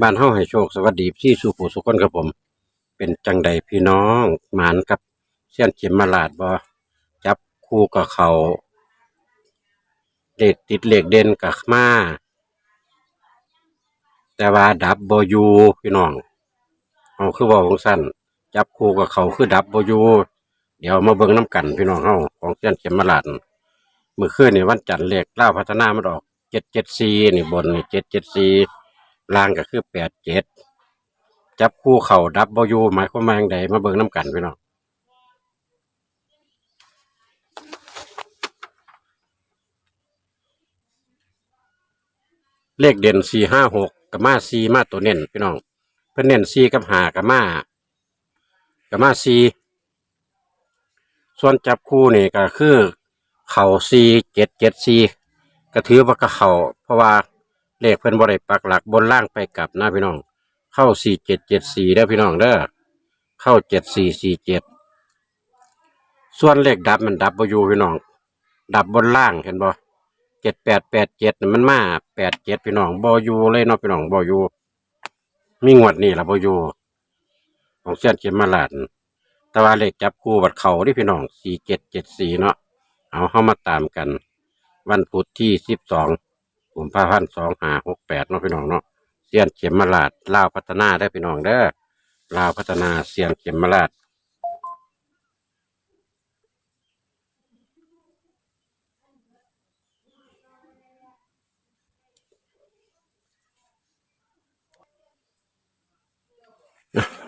บ้านเฮาให้โชคสวัสดีพี่สู่ผู้สุคนครับผม เป็นจังใดพี่น้องหมานกับเสี้ยนเข็มมาลาดบ่จับคู่กับเขาเลขติดเหลขเด่นกับมา แต่ว่าดับบอยู่พี่น้องเอาคือเว่ของสั้นจับคู่กับเขาคือดับบอยู่เดี๋ยวมาเบิ่งน้ำกันพี่น้องเฮาของเสี้ยนเข็มมาลาดมื้อคืนนี่วันจันทร์เลขเล่าพัฒนามันออก774นี่บนนี่774 ล่างก็คือ87จับคู่เข่าดับเบิลยูหมายความว่าอย่างใดมาเบิ่งน้ำกันพี่น้องเลขเด่นสี่ห้าหกกับมาสี่มาตัวเน้นพี่น้องเพิ่นเน้นสี่กับหากับมากับมาสี่ส่วนจับคู่นี่ก็คือ เข่าสี่เจ็ดเจ็ดสี่ก็ถือว่าก็เข่าเพราะว่า เลขเพิ่นบ่ได้ปักหลักบนล่างไปกลับนะพี่น้อง เข้าสี่เจ็ดเจ็ดสี่ได้อพี่น้องเด้อเข้าเจ็ดสี่สี่เจ็ดส่วนเลขดับมันดับบอยู่พี่น้อง ดับบนล่างเห็นบ่เจ็ดแปดแปดเจ็ดมันมาแปดเจ็ดพี่น้องบอยู่เลยเนาะพี่น้องบอยู่มีงวดนี่ละบอยู่ของเส้นเข็มมาลาดแต่ว่าเลขจับคู่บัดเขาที่พี่น้องสี่เจ็ดเจ็ดสี่เนาะเอาเข้ามาตามกัน วันพุธที่สิบสอง กุมภาพันธ์สองหาหกแปดเนาะพี่น้องเนาะเสียนเข็มมาลาดลาวพัฒนาได้พี่น้องเด้อลาวพัฒนาเสียนเข็มมาลาด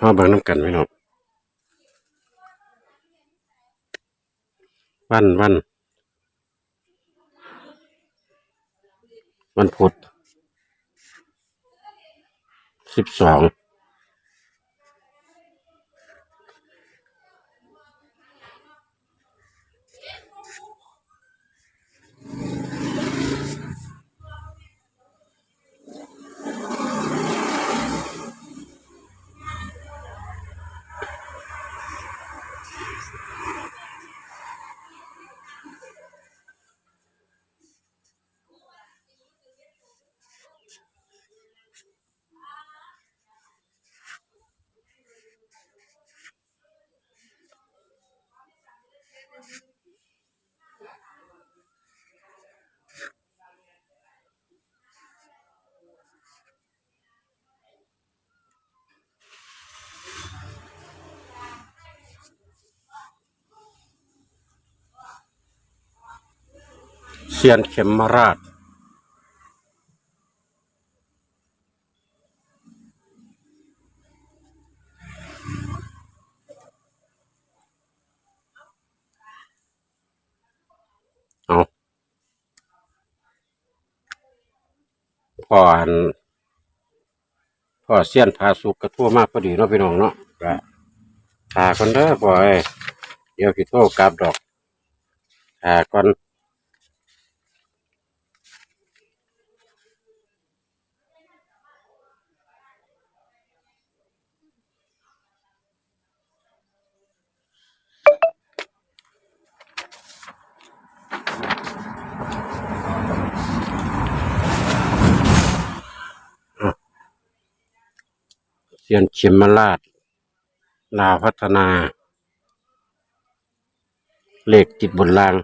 มาบิ่งน้ำกันพี่น้องวันวัน วันพุธสิบสอง เสียนเข็มมาราดเอาพ่ออันพ่อเสียนพาสุกกระทั่วมากพอดีเนาะพี่น้องเนาะก็หาคนเด้อพ่อเอ้ยเดี๋ยวพี่โทรกลับดอกหาก่อน ซียนเข็มมาลาดลาพัฒนา เลขติดบนราง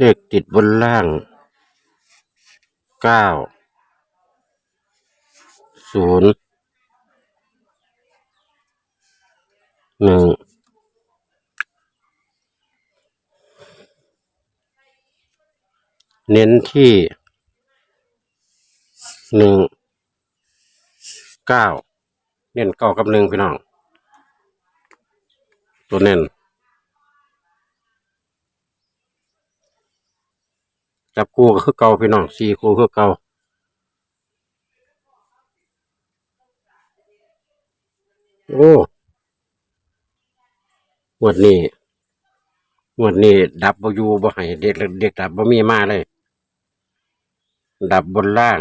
เลขติดบนล่างเก้าศูนย์หนึ่งเน้นที่หนึ่งเก้าเน้นเก้ากับหนึ่งพี่น้อง ตัวเน้น จับคู่ก็คือเก่าพี่น้องสี่คู่คือเก่าโอ้งวดนี้งวดนี้ ดับบอยู่บ่ให้เด็กเด็กดับบ่มีมาเลย ดับบนล่าง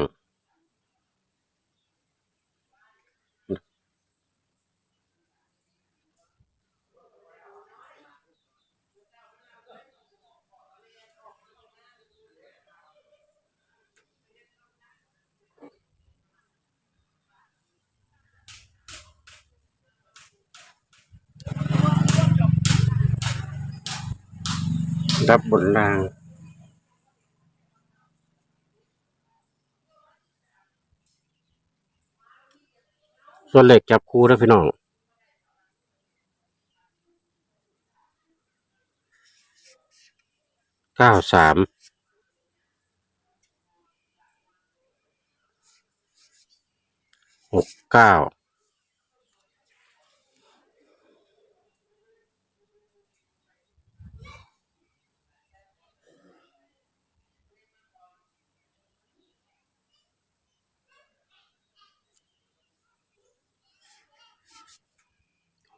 ดับบนล่าง ส่วนเหลขจับคู่นะพี่น้องเก้าสามหกเก้า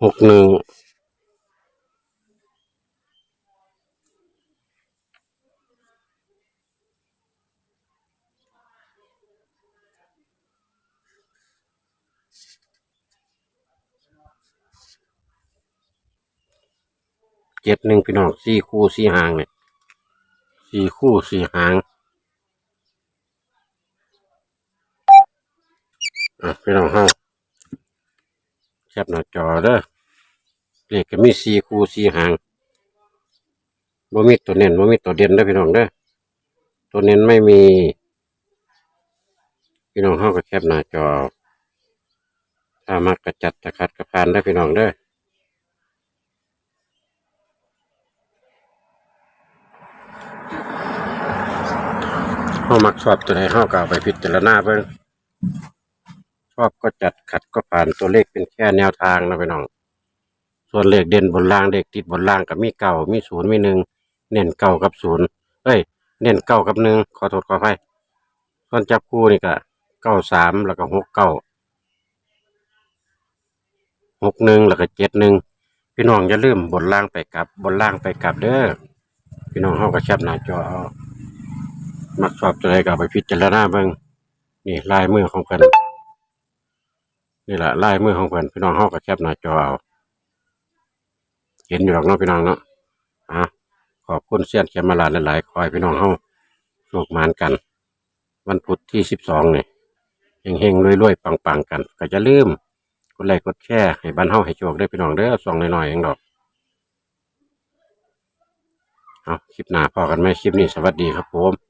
หกหนึ่งเจ็ดหนึ่งพี่น้องสี่คู่สี่หางเนี่ยสี่คู่สี่หางอะพี่น้องเฮา แคปหน้าจอเด้อเลขก็มีสี่คู่สี่หางบ่มีตัวเน้นบ่มีตัวเด่นเด้อพี่น้องเด้อตัวเน้นไม่มี พี่น้องเฮาก็แคปหน้าจอ ถ้ามักกระจัดตะคัดกระพานได้อพี่น้องเด้อเฮามักชอบตัวใดเฮาก็เอาไปพิจารณาเบิ่ง อบก็จัดขัดก็ผ่านตัวเลขเป็นแค่แนวทางนะพี่น้อง ส่วนเลขเด่นบนล่างเลขติดบนล่างก็มีเก้ามีศูนย์มีหนึ่งเน้นเก้ากับศูนย์เอ้ย เน้นเก้ากับหนึ่งขอโทษขออภัยส่วนจับคู่นี่ก็เก้าสามแล้วก็หกเก้าหกหนึ่งแล้วก็เจ็ดหนึ่งพี่น้องอย่าลืมบนล่างไปกลับบนล่างไปกลับเด้อพี่น้องเฮาก็แคปหน้าจอเอามักชอบตัวใดก็เอาไปพิจารณาเบิ่งนี่ลายมือของเพิ่น นี่แหละไลายมือของเพิ่นพี่น้องเฮาก็แคปหน้าจอเอาเห็นอยู่หรอกเนาะพี่น้องเนาะอะขอบคุณเสี้ยนเขียนมาลาหลายๆขอให้พี่น้องเฮาโชคมานกัน วันพุธที่สิบสองเนี่ยเฮงๆรวยๆปังๆกันก็จะลืมกดไลค์กดแชร์ให้บ้านเฮาให้โชคได้พี่น้องเด้อส่องหน้อยๆเองดอกเอาคลิปหน้าพอกันไหมคลิปนี้สวัสดีครับผม